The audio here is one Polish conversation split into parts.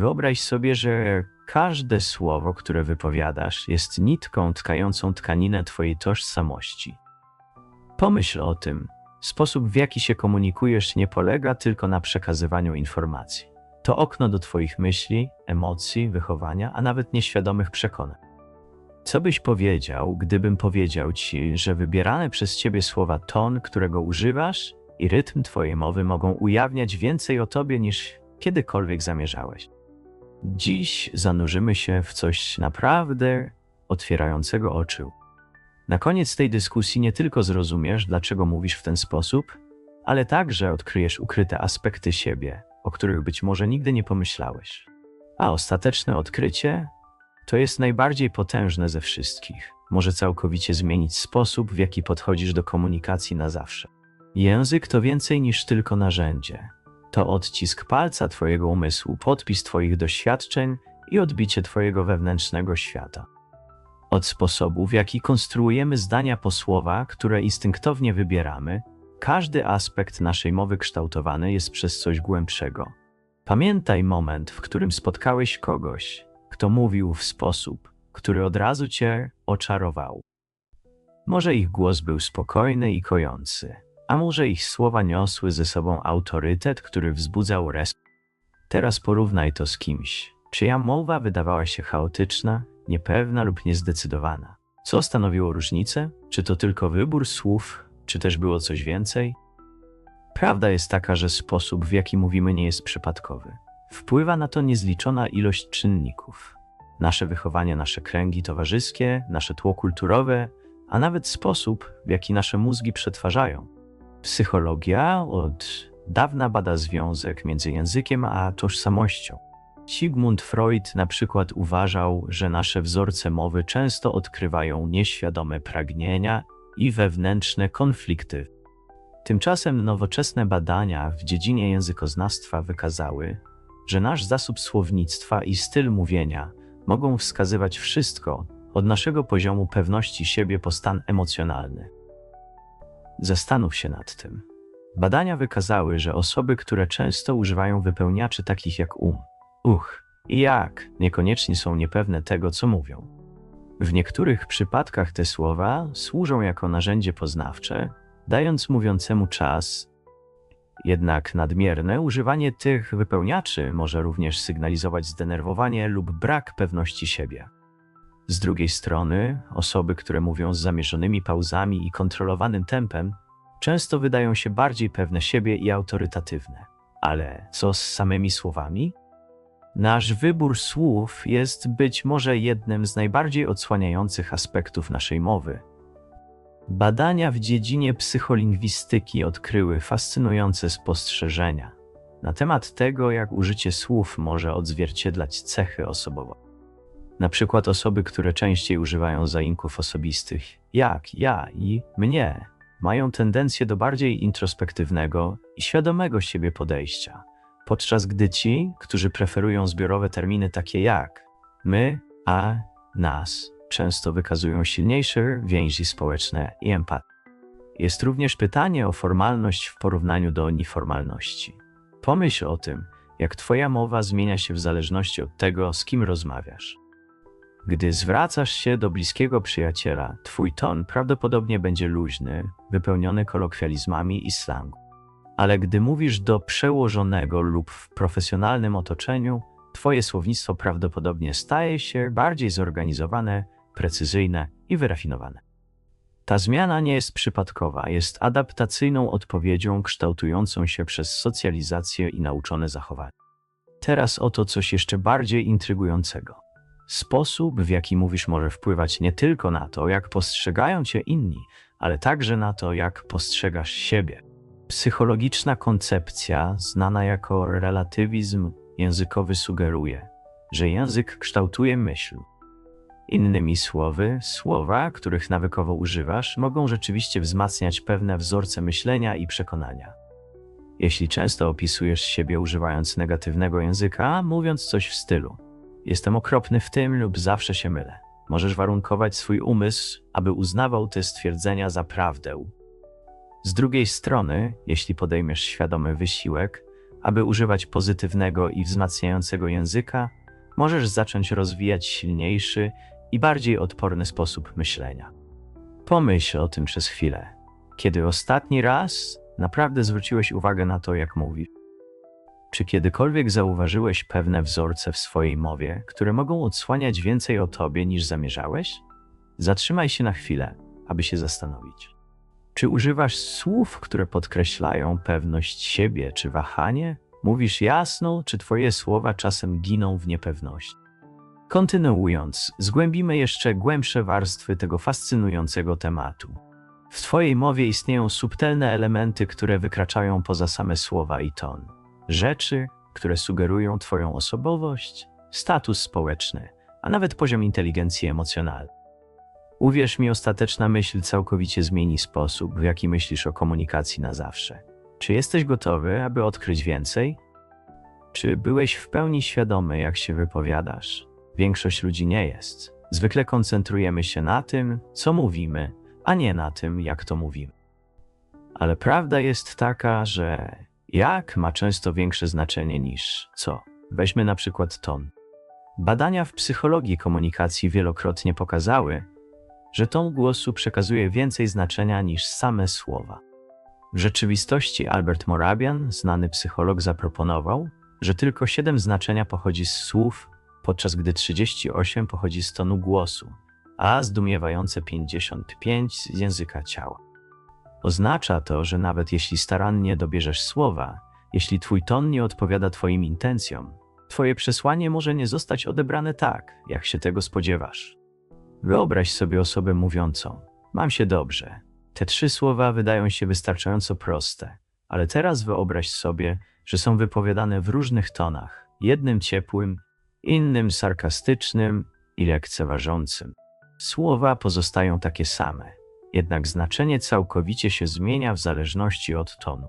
Wyobraź sobie, że każde słowo, które wypowiadasz, jest nitką tkającą tkaninę Twojej tożsamości. Pomyśl o tym. Sposób, w jaki się komunikujesz, nie polega tylko na przekazywaniu informacji. To okno do Twoich myśli, emocji, wychowania, a nawet nieświadomych przekonań. Co byś powiedział, gdybym powiedział Ci, że wybierane przez Ciebie słowa ton, którego używasz, i rytm Twojej mowy mogą ujawniać więcej o Tobie niż kiedykolwiek zamierzałeś? Dziś zanurzymy się w coś naprawdę otwierającego oczy. Na koniec tej dyskusji nie tylko zrozumiesz, dlaczego mówisz w ten sposób, ale także odkryjesz ukryte aspekty siebie, o których być może nigdy nie pomyślałeś. A ostateczne odkrycie to jest najbardziej potężne ze wszystkich. Może całkowicie zmienić sposób, w jaki podchodzisz do komunikacji na zawsze. Język to więcej niż tylko narzędzie. To odcisk palca Twojego umysłu, podpis Twoich doświadczeń i odbicie Twojego wewnętrznego świata. Od sposobu, w jaki konstruujemy zdania po słowa, które instynktownie wybieramy, każdy aspekt naszej mowy kształtowany jest przez coś głębszego. Pamiętaj moment, w którym spotkałeś kogoś, kto mówił w sposób, który od razu cię oczarował. Może ich głos był spokojny i kojący, a może ich słowa niosły ze sobą autorytet, który wzbudzał respekt. Teraz porównaj to z kimś, czyja mowa wydawała się chaotyczna, niepewna lub niezdecydowana. Co stanowiło różnicę? Czy to tylko wybór słów, czy też było coś więcej? Prawda jest taka, że sposób, w jaki mówimy, nie jest przypadkowy. Wpływa na to niezliczona ilość czynników. Nasze wychowanie, nasze kręgi towarzyskie, nasze tło kulturowe, a nawet sposób, w jaki nasze mózgi przetwarzają. Psychologia od dawna bada związek między językiem a tożsamością. Sigmund Freud na przykład uważał, że nasze wzorce mowy często odkrywają nieświadome pragnienia i wewnętrzne konflikty. Tymczasem nowoczesne badania w dziedzinie językoznawstwa wykazały, że nasz zasób słownictwa i styl mówienia mogą wskazywać wszystko od naszego poziomu pewności siebie po stan emocjonalny. Zastanów się nad tym. Badania wykazały, że osoby, które często używają wypełniaczy takich jak um, uch i jak, niekoniecznie są niepewne tego, co mówią. W niektórych przypadkach te słowa służą jako narzędzie poznawcze, dając mówiącemu czas. Jednak nadmierne używanie tych wypełniaczy może również sygnalizować zdenerwowanie lub brak pewności siebie. Z drugiej strony, osoby, które mówią z zamierzonymi pauzami i kontrolowanym tempem, często wydają się bardziej pewne siebie i autorytatywne. Ale co z samymi słowami? Nasz wybór słów jest być może jednym z najbardziej odsłaniających aspektów naszej mowy. Badania w dziedzinie psycholingwistyki odkryły fascynujące spostrzeżenia na temat tego, jak użycie słów może odzwierciedlać cechy osobowe. Na przykład osoby, które częściej używają zaimków osobistych, jak ja i mnie, mają tendencję do bardziej introspektywnego i świadomego siebie podejścia podczas gdy ci, którzy preferują zbiorowe terminy takie jak my, a, nas, często wykazują silniejsze więzi społeczne i empatię. Jest również pytanie o formalność w porównaniu do nieformalności. Pomyśl o tym, jak Twoja mowa zmienia się w zależności od tego, z kim rozmawiasz. Gdy zwracasz się do bliskiego przyjaciela, Twój ton prawdopodobnie będzie luźny, wypełniony kolokwializmami i slangu ale gdy mówisz do przełożonego lub w profesjonalnym otoczeniu, Twoje słownictwo prawdopodobnie staje się bardziej zorganizowane, precyzyjne i wyrafinowane. Ta zmiana nie jest przypadkowa, jest adaptacyjną odpowiedzią kształtującą się przez socjalizację i nauczone zachowanie. Teraz oto coś jeszcze bardziej intrygującego. Sposób, w jaki mówisz, może wpływać nie tylko na to, jak postrzegają cię inni, ale także na to, jak postrzegasz siebie. Psychologiczna koncepcja, znana jako relatywizm językowy, sugeruje, że język kształtuje myśl. Innymi słowy, słowa, których nawykowo używasz, mogą rzeczywiście wzmacniać pewne wzorce myślenia i przekonania. Jeśli często opisujesz siebie używając negatywnego języka, mówiąc coś w stylu: Jestem okropny w tym lub zawsze się mylę. Możesz warunkować swój umysł, aby uznawał te stwierdzenia za prawdę, z drugiej strony, jeśli podejmiesz świadomy wysiłek, Aby używać pozytywnego i wzmacniającego języka, możesz zacząć rozwijać silniejszy i bardziej odporny sposób myślenia. Pomyśl o tym przez chwilę. Kiedy ostatni raz naprawdę zwróciłeś uwagę na to, jak mówisz? Czy kiedykolwiek zauważyłeś pewne wzorce w swojej mowie, które mogą odsłaniać więcej o tobie niż zamierzałeś? Zatrzymaj się na chwilę, aby się zastanowić. Czy używasz słów, które podkreślają pewność siebie czy wahanie? Mówisz jasno, czy twoje słowa czasem giną w niepewności? Kontynuując, zgłębimy jeszcze głębsze warstwy tego fascynującego tematu. W twojej mowie istnieją subtelne elementy, które wykraczają poza same słowa i ton. Rzeczy, które sugerują twoją osobowość, status społeczny, a nawet poziom inteligencji emocjonalnej. Uwierz mi, ostateczna myśl całkowicie zmieni sposób, w jaki myślisz o komunikacji na zawsze. Czy jesteś gotowy, aby odkryć więcej? Czy byłeś w pełni świadomy, jak się wypowiadasz? Większość ludzi nie jest. Zwykle koncentrujemy się na tym, co mówimy, a nie na tym, jak to mówimy. Ale prawda jest taka, że jak ma często większe znaczenie niż co. Weźmy na przykład ton. Badania w psychologii komunikacji wielokrotnie pokazały, że ton głosu przekazuje więcej znaczenia niż same słowa. W rzeczywistości Albert Morabian, znany psycholog, zaproponował, że tylko 7 znaczenia pochodzi z słów, podczas gdy 38 pochodzi z tonu głosu, a zdumiewające 55 z języka ciała. Oznacza to, że nawet jeśli starannie dobierzesz słowa, jeśli twój ton nie odpowiada twoim intencjom, twoje przesłanie może nie zostać odebrane tak, jak się tego spodziewasz. Wyobraź sobie osobę mówiącą: Mam się dobrze. Te trzy słowa wydają się wystarczająco proste, ale teraz wyobraź sobie, że są wypowiadane w różnych tonach jednym ciepłym, innym sarkastycznym i lekceważącym. Słowa pozostają takie same, jednak znaczenie całkowicie się zmienia w zależności od tonu.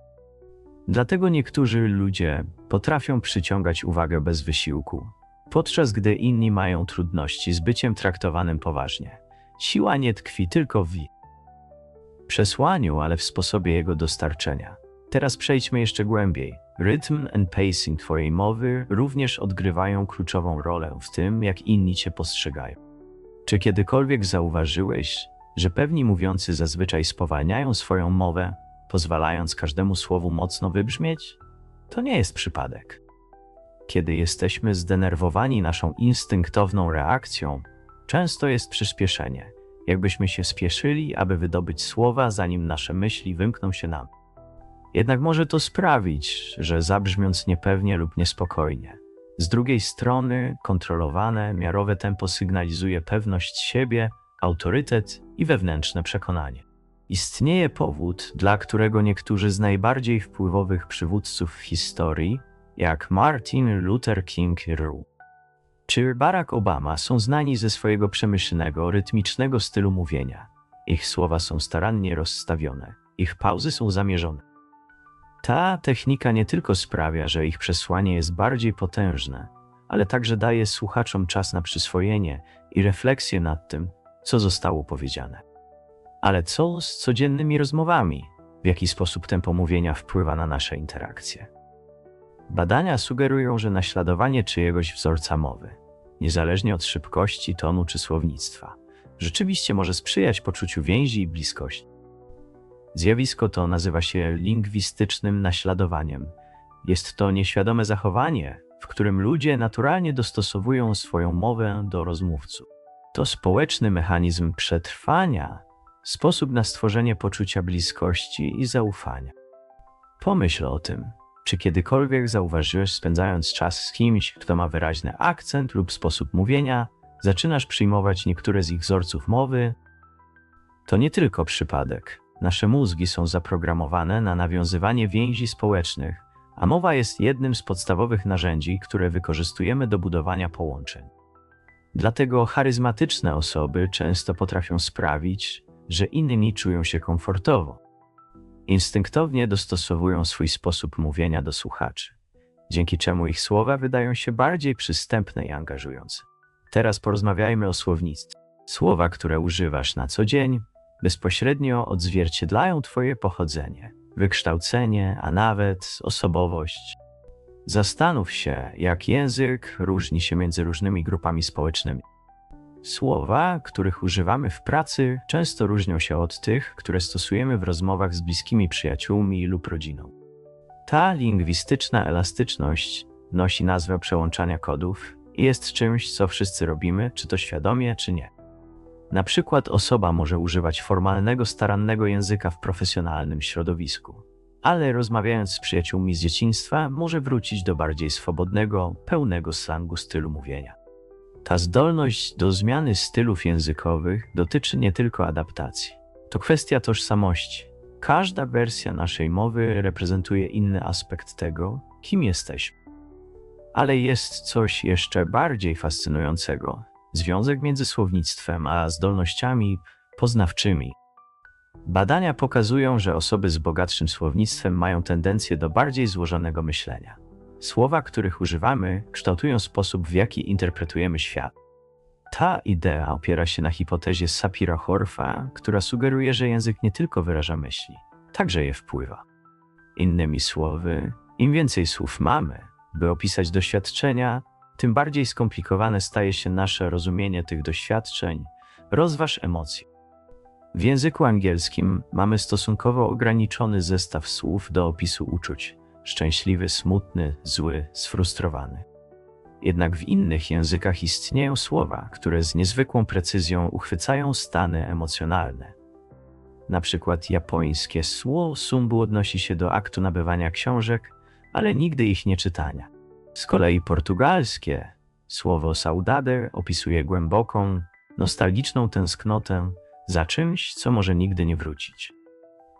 Dlatego niektórzy ludzie potrafią przyciągać uwagę bez wysiłku, podczas gdy inni mają trudności z byciem traktowanym poważnie. Siła nie tkwi tylko w przesłaniu, ale w sposobie jego dostarczenia. Teraz przejdźmy jeszcze głębiej. Rytm and pacing Twojej mowy również odgrywają kluczową rolę w tym, jak inni Cię postrzegają. Czy kiedykolwiek zauważyłeś, że pewni mówiący zazwyczaj spowalniają swoją mowę, pozwalając każdemu słowu mocno wybrzmieć? To nie jest przypadek. Kiedy jesteśmy zdenerwowani naszą instynktowną reakcją, często jest przyspieszenie, jakbyśmy się spieszyli, aby wydobyć słowa, zanim nasze myśli wymkną się nam. Jednak może to sprawić, że zabrzmiąc niepewnie lub niespokojnie. Z drugiej strony, kontrolowane, miarowe tempo sygnalizuje pewność siebie, autorytet i wewnętrzne przekonanie. Istnieje powód, dla którego niektórzy z najbardziej wpływowych przywódców w historii, jak Martin Luther King Jr. czy Barack Obama, są znani ze swojego przemyślnego, rytmicznego stylu mówienia. Ich słowa są starannie rozstawione, ich pauzy są zamierzone. Ta technika nie tylko sprawia, że ich przesłanie jest bardziej potężne, ale także daje słuchaczom czas na przyswojenie i refleksję nad tym, co zostało powiedziane. Ale co z codziennymi rozmowami? W jaki sposób tempo mówienia wpływa na nasze interakcje? Badania sugerują, że naśladowanie czyjegoś wzorca mowy, niezależnie od szybkości, tonu czy słownictwa, rzeczywiście może sprzyjać poczuciu więzi i bliskości. Zjawisko to nazywa się lingwistycznym naśladowaniem. Jest to nieświadome zachowanie, w którym ludzie naturalnie dostosowują swoją mowę do rozmówców. To społeczny mechanizm przetrwania, sposób na stworzenie poczucia bliskości i zaufania. Pomyśl o tym, czy kiedykolwiek zauważyłeś, spędzając czas z kimś, kto ma wyraźny akcent lub sposób mówienia, zaczynasz przyjmować niektóre z ich wzorców mowy? To nie tylko przypadek. Nasze mózgi są zaprogramowane na nawiązywanie więzi społecznych, a mowa jest jednym z podstawowych narzędzi, które wykorzystujemy do budowania połączeń. Dlatego charyzmatyczne osoby często potrafią sprawić, że inni czują się komfortowo. Instynktownie dostosowują swój sposób mówienia do słuchaczy, dzięki czemu ich słowa wydają się bardziej przystępne i angażujące. Teraz porozmawiajmy o słownictwie. Słowa, które używasz na co dzień, bezpośrednio odzwierciedlają Twoje pochodzenie, wykształcenie, a nawet osobowość. Zastanów się, jak język różni się między różnymi grupami społecznymi. Słowa, których używamy w pracy, często różnią się od tych, które stosujemy w rozmowach z bliskimi przyjaciółmi lub rodziną. Ta lingwistyczna elastyczność nosi nazwę przełączania kodów i jest czymś, co wszyscy robimy, czy to świadomie, czy nie. Na przykład osoba może używać formalnego, starannego języka w profesjonalnym środowisku, ale rozmawiając z przyjaciółmi z dzieciństwa, może wrócić do bardziej swobodnego, pełnego slangu stylu mówienia. Ta zdolność do zmiany stylów językowych dotyczy nie tylko adaptacji. To kwestia tożsamości. Każda wersja naszej mowy reprezentuje inny aspekt tego, kim jesteśmy. Ale jest coś jeszcze bardziej fascynującego związek między słownictwem a zdolnościami poznawczymi. Badania pokazują, że osoby z bogatszym słownictwem mają tendencję do bardziej złożonego myślenia. Słowa, których używamy, kształtują sposób, w jaki interpretujemy świat. Ta idea opiera się na hipotezie Sapira-Whorfa, która sugeruje, że język nie tylko wyraża myśli, także je wpływa. Innymi słowy, im więcej słów mamy, by opisać doświadczenia, tym bardziej skomplikowane staje się nasze rozumienie tych doświadczeń. Rozważ emocje. W języku angielskim mamy stosunkowo ograniczony zestaw słów do opisu uczuć szczęśliwy, smutny, zły, sfrustrowany. Jednak w innych językach istnieją słowa, które z niezwykłą precyzją uchwycają stany emocjonalne. Na przykład japońskie sło sumbu odnosi się do aktu nabywania książek, ale nigdy ich nie czytania. Z kolei portugalskie słowo saudade opisuje głęboką, nostalgiczną tęsknotę za czymś, co może nigdy nie wrócić.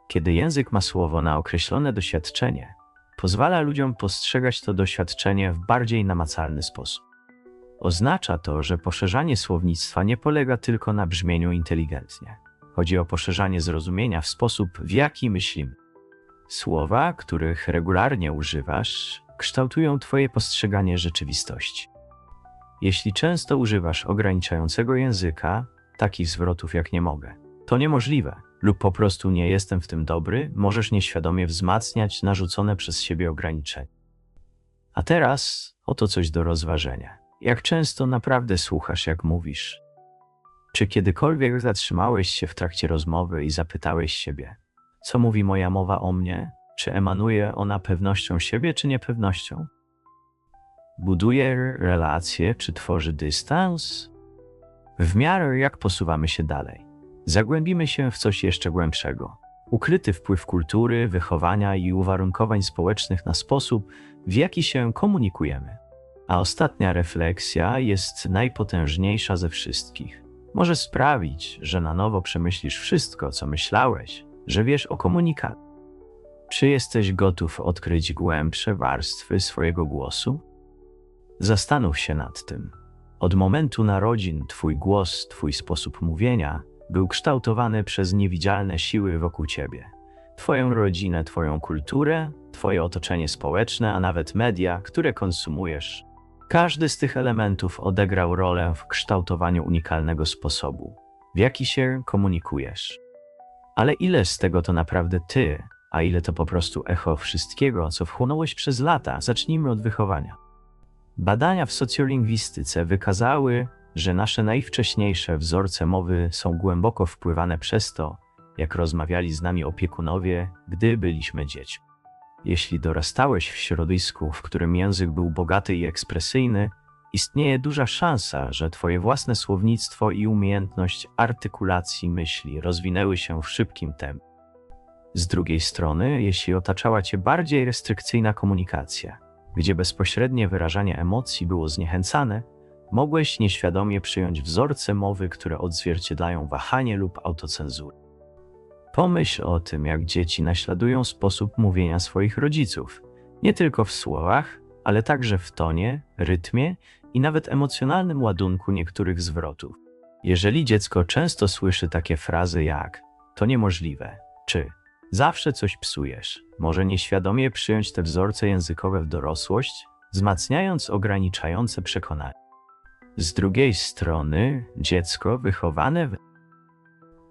Kiedy język ma słowo na określone doświadczenie, pozwala ludziom postrzegać to doświadczenie w bardziej namacalny sposób. Oznacza to, że poszerzanie słownictwa nie polega tylko na brzmieniu inteligentnie. Chodzi o poszerzanie zrozumienia w sposób, w jaki myślimy. Słowa, których regularnie używasz, kształtują Twoje postrzeganie rzeczywistości. Jeśli często używasz ograniczającego języka, takich zwrotów jak nie mogę, to niemożliwe, lub po prostu nie jestem w tym dobry, możesz nieświadomie wzmacniać narzucone przez siebie ograniczenia. A teraz oto coś do rozważenia. Jak często naprawdę słuchasz, jak mówisz? Czy kiedykolwiek zatrzymałeś się w trakcie rozmowy i zapytałeś siebie, co mówi moja mowa o mnie? Czy emanuje ona pewnością siebie, czy niepewnością? Buduje relacje, czy tworzy dystans? W miarę jak posuwamy się dalej, zagłębimy się w coś jeszcze głębszego. Ukryty wpływ kultury, wychowania i uwarunkowań społecznych na sposób, w jaki się komunikujemy. A ostatnia refleksja jest najpotężniejsza ze wszystkich. Może sprawić, że na nowo przemyślisz wszystko, co myślałeś, że wiesz o komunikacji. Czy jesteś gotów odkryć głębsze warstwy swojego głosu? Zastanów się nad tym. Od momentu narodzin Twój głos, Twój sposób mówienia był kształtowany przez niewidzialne siły wokół Ciebie. Twoją rodzinę, Twoją kulturę, Twoje otoczenie społeczne, a nawet media, które konsumujesz. Każdy z tych elementów odegrał rolę w kształtowaniu unikalnego sposobu, w jaki się komunikujesz. Ale ile z tego to naprawdę Ty, a ile to po prostu echo wszystkiego, co wchłonąłeś przez lata. Zacznijmy od wychowania. Badania w socjolingwistyce wykazały, że nasze najwcześniejsze wzorce mowy są głęboko wpływane przez to, jak rozmawiali z nami opiekunowie, gdy byliśmy dziećmi. Jeśli dorastałeś w środowisku, w którym język był bogaty i ekspresyjny, istnieje duża szansa, że Twoje własne słownictwo i umiejętność artykulacji myśli rozwinęły się w szybkim tempie. Z drugiej strony, jeśli otaczała cię bardziej restrykcyjna komunikacja, gdzie bezpośrednie wyrażanie emocji było zniechęcane, mogłeś nieświadomie przyjąć wzorce mowy, które odzwierciedlają wahanie lub autocenzurę. Pomyśl o tym, jak dzieci naśladują sposób mówienia swoich rodziców, nie tylko w słowach, ale także w tonie, rytmie i nawet emocjonalnym ładunku niektórych zwrotów. Jeżeli dziecko często słyszy takie frazy jak to niemożliwe, czy Zawsze coś psujesz. Może nieświadomie przyjąć te wzorce językowe w dorosłość, wzmacniając ograniczające przekonania. Z drugiej strony, dziecko wychowane w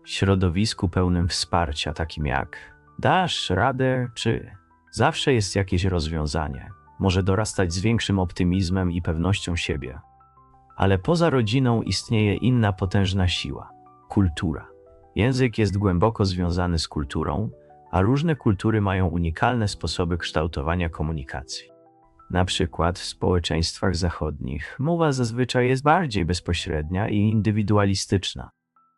środowisku pełnym wsparcia, takim jak dasz radę, czy zawsze jest jakieś rozwiązanie, może dorastać z większym optymizmem i pewnością siebie. Ale poza rodziną istnieje inna potężna siła kultura. Język jest głęboko związany z kulturą, a różne kultury mają unikalne sposoby kształtowania komunikacji. Na przykład w społeczeństwach zachodnich mowa zazwyczaj jest bardziej bezpośrednia i indywidualistyczna.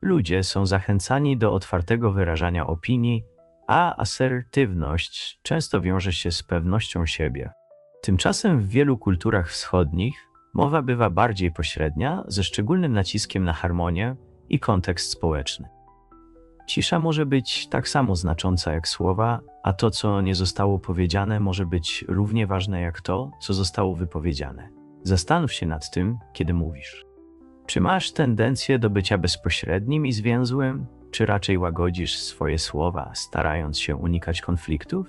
Ludzie są zachęcani do otwartego wyrażania opinii, a asertywność często wiąże się z pewnością siebie. Tymczasem w wielu kulturach wschodnich mowa bywa bardziej pośrednia, ze szczególnym naciskiem na harmonię i kontekst społeczny. Cisza może być tak samo znacząca jak słowa, a to, co nie zostało powiedziane, może być równie ważne jak to, co zostało wypowiedziane. Zastanów się nad tym, kiedy mówisz. Czy masz tendencję do bycia bezpośrednim i zwięzłym, czy raczej łagodzisz swoje słowa, starając się unikać konfliktów?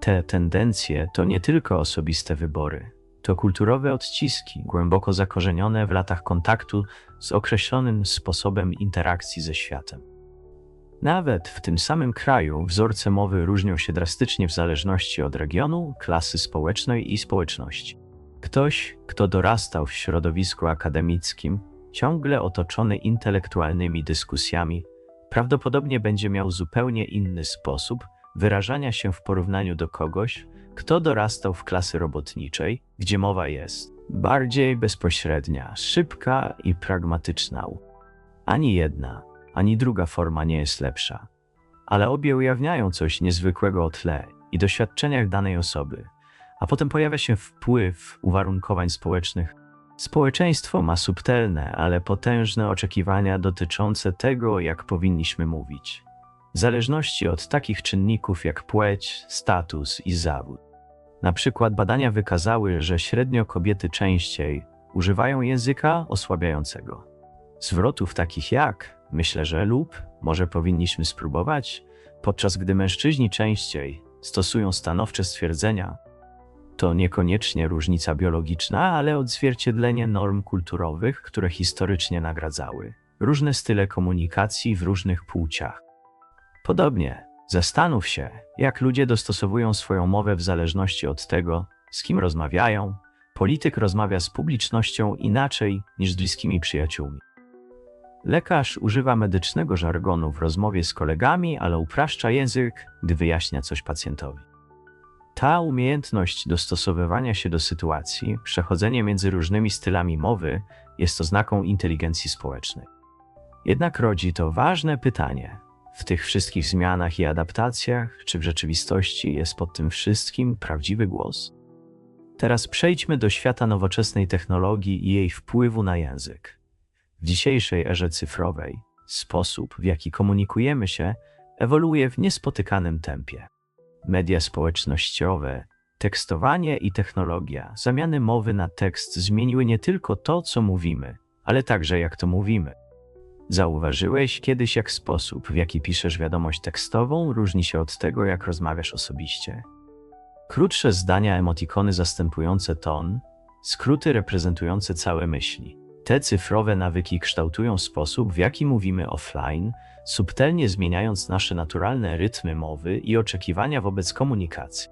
Te tendencje to nie tylko osobiste wybory, to kulturowe odciski, głęboko zakorzenione w latach kontaktu z określonym sposobem interakcji ze światem. Nawet w tym samym kraju wzorce mowy różnią się drastycznie w zależności od regionu, klasy społecznej i społeczności. Ktoś, kto dorastał w środowisku akademickim, ciągle otoczony intelektualnymi dyskusjami, prawdopodobnie będzie miał zupełnie inny sposób wyrażania się w porównaniu do kogoś, kto dorastał w klasy robotniczej, gdzie mowa jest bardziej bezpośrednia, szybka i pragmatyczna. Ani jedna, ani druga forma nie jest lepsza, ale obie ujawniają coś niezwykłego o tle i doświadczeniach danej osoby, a potem pojawia się wpływ uwarunkowań społecznych. Społeczeństwo ma subtelne, ale potężne oczekiwania dotyczące tego, jak powinniśmy mówić, w zależności od takich czynników jak płeć, status i zawód. Na przykład badania wykazały, że średnio kobiety częściej używają języka osłabiającego. Zwrotów takich jak myślę, że lub może powinniśmy spróbować, podczas gdy mężczyźni częściej stosują stanowcze stwierdzenia, to niekoniecznie różnica biologiczna, ale odzwierciedlenie norm kulturowych, które historycznie nagradzały różne style komunikacji w różnych płciach. Podobnie, zastanów się, jak ludzie dostosowują swoją mowę w zależności od tego, z kim rozmawiają. Polityk rozmawia z publicznością inaczej niż z bliskimi przyjaciółmi. Lekarz używa medycznego żargonu w rozmowie z kolegami, ale upraszcza język, gdy wyjaśnia coś pacjentowi. Ta umiejętność dostosowywania się do sytuacji, przechodzenie między różnymi stylami mowy jest oznaką inteligencji społecznej. Jednak rodzi to ważne pytanie: w tych wszystkich zmianach i adaptacjach, czy w rzeczywistości jest pod tym wszystkim prawdziwy głos? Teraz przejdźmy do świata nowoczesnej technologii i jej wpływu na język. W dzisiejszej erze cyfrowej sposób, w jaki komunikujemy się, ewoluuje w niespotykanym tempie. Media społecznościowe, tekstowanie i technologia zamiany mowy na tekst zmieniły nie tylko to, co mówimy, ale także jak to mówimy. Zauważyłeś kiedyś, jak sposób, w jaki piszesz wiadomość tekstową, różni się od tego, jak rozmawiasz osobiście? Krótsze zdania, emotikony zastępujące ton, skróty reprezentujące całe myśli. Te cyfrowe nawyki kształtują sposób, w jaki mówimy offline, subtelnie zmieniając nasze naturalne rytmy mowy i oczekiwania wobec komunikacji.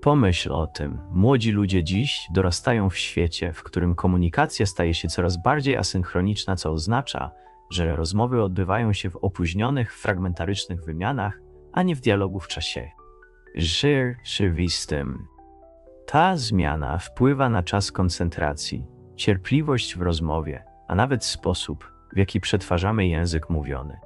Pomyśl o tym. Młodzi ludzie dziś dorastają w świecie, w którym komunikacja staje się coraz bardziej asynchroniczna, co oznacza, że rozmowy odbywają się w opóźnionych, fragmentarycznych wymianach, a nie w dialogu w czasie rzeczywistym. Ta zmiana wpływa na czas koncentracji, cierpliwość w rozmowie, a nawet sposób, w jaki przetwarzamy język mówiony.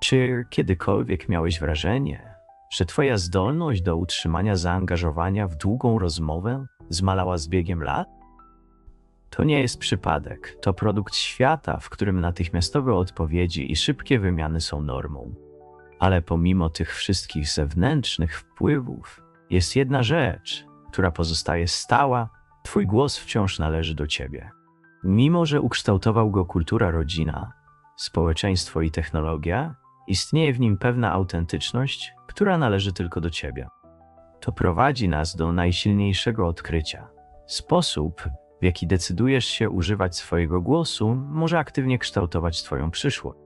Czy kiedykolwiek miałeś wrażenie, że Twoja zdolność do utrzymania zaangażowania w długą rozmowę zmalała z biegiem lat? To nie jest przypadek, to produkt świata, w którym natychmiastowe odpowiedzi i szybkie wymiany są normą. Ale pomimo tych wszystkich zewnętrznych wpływów, jest jedna rzecz, która pozostaje stała Twój głos wciąż należy do Ciebie. Mimo, że ukształtował go kultura rodzina, społeczeństwo i technologia, istnieje w nim pewna autentyczność, która należy tylko do Ciebie. To prowadzi nas do najsilniejszego odkrycia. Sposób, w jaki decydujesz się używać swojego głosu, może aktywnie kształtować Twoją przyszłość.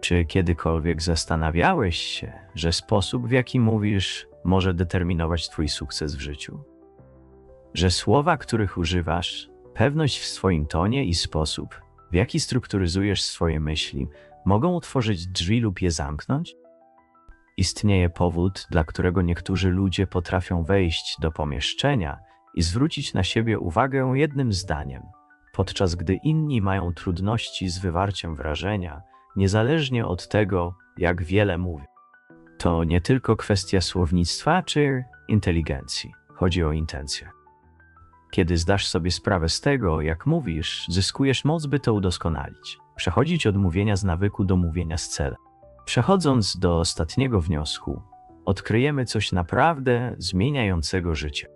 Czy kiedykolwiek zastanawiałeś się, że sposób, w jaki mówisz, może determinować Twój sukces w życiu. Że słowa, których używasz, pewność w swoim tonie i sposób, w jaki strukturyzujesz swoje myśli, mogą otworzyć drzwi lub je zamknąć? Istnieje powód, dla którego niektórzy ludzie potrafią wejść do pomieszczenia i zwrócić na siebie uwagę jednym zdaniem, podczas gdy inni mają trudności z wywarciem wrażenia, niezależnie od tego, jak wiele mówią. To nie tylko kwestia słownictwa czy inteligencji, chodzi o intencję. Kiedy zdasz sobie sprawę z tego, jak mówisz, zyskujesz moc, by to udoskonalić. Przechodzić od mówienia z nawyku do mówienia z celem. Przechodząc do ostatniego wniosku, odkryjemy coś naprawdę zmieniającego życie.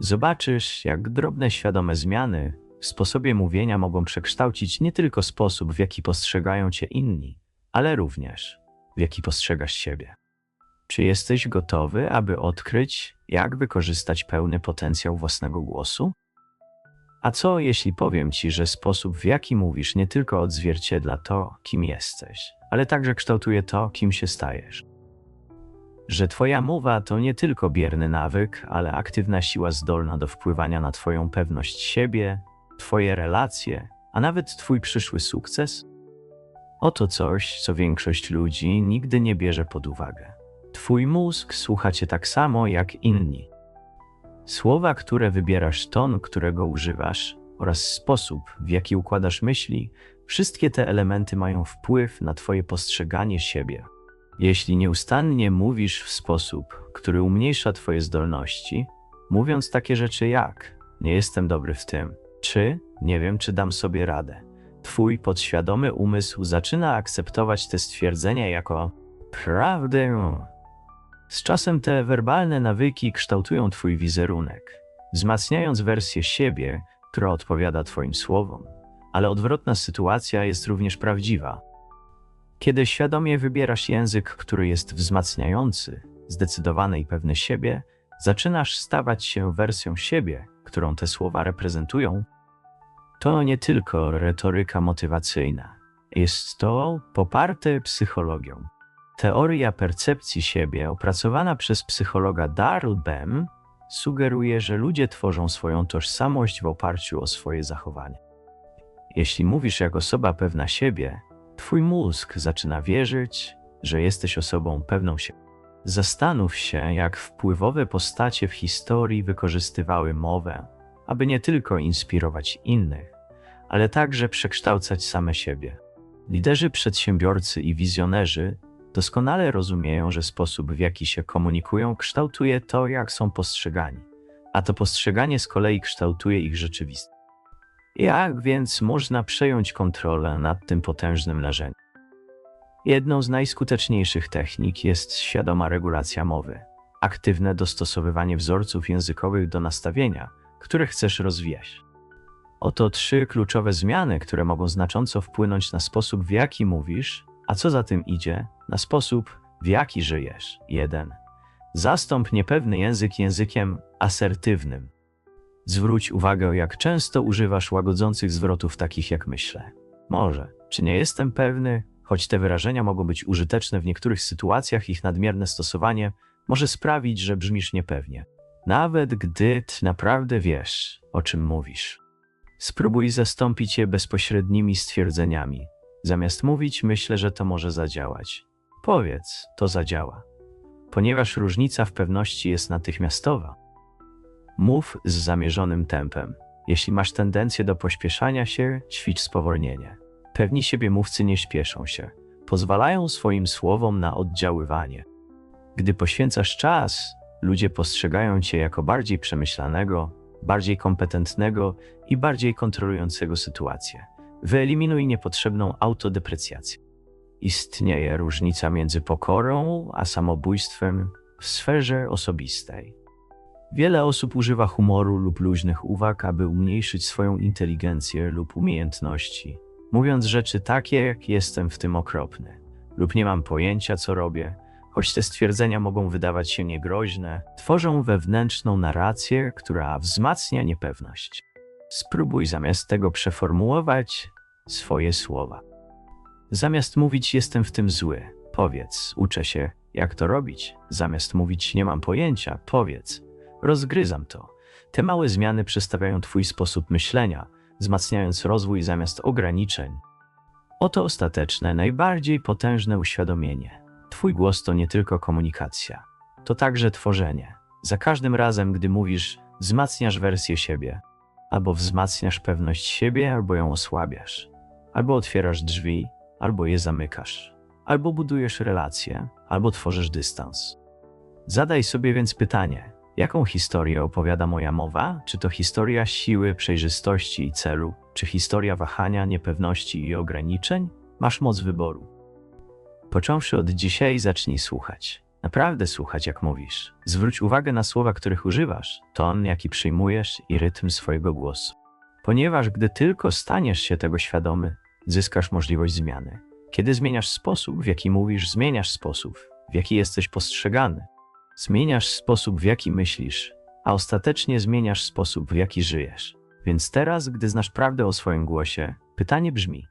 Zobaczysz, jak drobne świadome zmiany w sposobie mówienia mogą przekształcić nie tylko sposób, w jaki postrzegają cię inni, ale również w jaki postrzegasz siebie. Czy jesteś gotowy, aby odkryć, jak wykorzystać pełny potencjał własnego głosu? A co jeśli powiem ci, że sposób, w jaki mówisz, nie tylko odzwierciedla to, kim jesteś, ale także kształtuje to, kim się stajesz? Że twoja mowa to nie tylko bierny nawyk, ale aktywna siła zdolna do wpływania na twoją pewność siebie, twoje relacje, a nawet twój przyszły sukces? Oto coś, co większość ludzi nigdy nie bierze pod uwagę. Twój mózg słucha cię tak samo jak inni. Słowa, które wybierasz, ton, którego używasz oraz sposób, w jaki układasz myśli, wszystkie te elementy mają wpływ na Twoje postrzeganie siebie. Jeśli nieustannie mówisz w sposób, który umniejsza Twoje zdolności, mówiąc takie rzeczy jak: Nie jestem dobry w tym, czy nie wiem, czy dam sobie radę, Twój podświadomy umysł zaczyna akceptować te stwierdzenia jako prawdę. Z czasem te werbalne nawyki kształtują Twój wizerunek, wzmacniając wersję siebie, która odpowiada Twoim słowom. Ale odwrotna sytuacja jest również prawdziwa. Kiedy świadomie wybierasz język, który jest wzmacniający, zdecydowany i pewny siebie, zaczynasz stawać się wersją siebie, którą te słowa reprezentują. To nie tylko retoryka motywacyjna, jest to poparte psychologią. Teoria percepcji siebie, opracowana przez psychologa Darl Bem, sugeruje, że ludzie tworzą swoją tożsamość w oparciu o swoje zachowanie. Jeśli mówisz jak osoba pewna siebie, twój mózg zaczyna wierzyć, że jesteś osobą pewną siebie. Zastanów się, jak wpływowe postacie w historii wykorzystywały mowę, aby nie tylko inspirować innych, ale także przekształcać same siebie. Liderzy, przedsiębiorcy i wizjonerzy doskonale rozumieją, że sposób, w jaki się komunikują, kształtuje to, jak są postrzegani, a to postrzeganie z kolei kształtuje ich rzeczywistość. Jak więc można przejąć kontrolę nad tym potężnym narzędziem? Jedną z najskuteczniejszych technik jest świadoma regulacja mowy, aktywne dostosowywanie wzorców językowych do nastawienia, które chcesz rozwijać. Oto trzy kluczowe zmiany, które mogą znacząco wpłynąć na sposób, w jaki mówisz, a co za tym idzie, na sposób, w jaki żyjesz. 1. Zastąp niepewny język językiem asertywnym. Zwróć uwagę, jak często używasz łagodzących zwrotów takich jak myślę. Może, czy nie jestem pewny, choć te wyrażenia mogą być użyteczne w niektórych sytuacjach, ich nadmierne stosowanie może sprawić, że brzmisz niepewnie. Nawet gdy ty naprawdę wiesz, o czym mówisz. Spróbuj zastąpić je bezpośrednimi stwierdzeniami. Zamiast mówić, myślę, że to może zadziałać. Powiedz, to zadziała. Ponieważ różnica w pewności jest natychmiastowa. Mów z zamierzonym tempem. Jeśli masz tendencję do pośpieszania się, ćwicz spowolnienie. Pewni siebie mówcy nie śpieszą się. Pozwalają swoim słowom na oddziaływanie. Gdy poświęcasz czas, ludzie postrzegają cię jako bardziej przemyślanego, bardziej kompetentnego i bardziej kontrolującego sytuację. Wyeliminuj niepotrzebną autodeprecjację. Istnieje różnica między pokorą a samobójstwem w sferze osobistej. Wiele osób używa humoru lub luźnych uwag, aby umniejszyć swoją inteligencję lub umiejętności, mówiąc rzeczy takie jak jestem w tym okropny lub nie mam pojęcia, co robię. Choć te stwierdzenia mogą wydawać się niegroźne, tworzą wewnętrzną narrację, która wzmacnia niepewność. Spróbuj zamiast tego przeformułować swoje słowa. Zamiast mówić jestem w tym zły, powiedz uczę się, Jak to robić? Zamiast mówić nie mam pojęcia, powiedz rozgryzam to. Te małe zmiany przestawiają Twój sposób myślenia, wzmacniając rozwój zamiast ograniczeń. Oto ostateczne, najbardziej potężne uświadomienie. Twój głos to nie tylko komunikacja, to także tworzenie. Za każdym razem, gdy mówisz, wzmacniasz wersję siebie, albo wzmacniasz pewność siebie, albo ją osłabiasz, albo otwierasz drzwi, albo je zamykasz, albo budujesz relacje, albo tworzysz dystans. Zadaj sobie więc pytanie: jaką historię opowiada moja mowa? Czy to historia siły, przejrzystości i celu, czy historia wahania, niepewności i ograniczeń? Masz moc wyboru. Począwszy od dzisiaj, zacznij słuchać. Naprawdę słuchać, jak mówisz. Zwróć uwagę na słowa, których używasz, ton, jaki przyjmujesz i rytm swojego głosu. Ponieważ gdy tylko staniesz się tego świadomy, zyskasz możliwość zmiany. Kiedy zmieniasz sposób, w jaki mówisz, zmieniasz sposób, w jaki jesteś postrzegany. Zmieniasz sposób, w jaki myślisz, a ostatecznie zmieniasz sposób, w jaki żyjesz. Więc teraz, gdy znasz prawdę o swoim głosie, pytanie brzmi: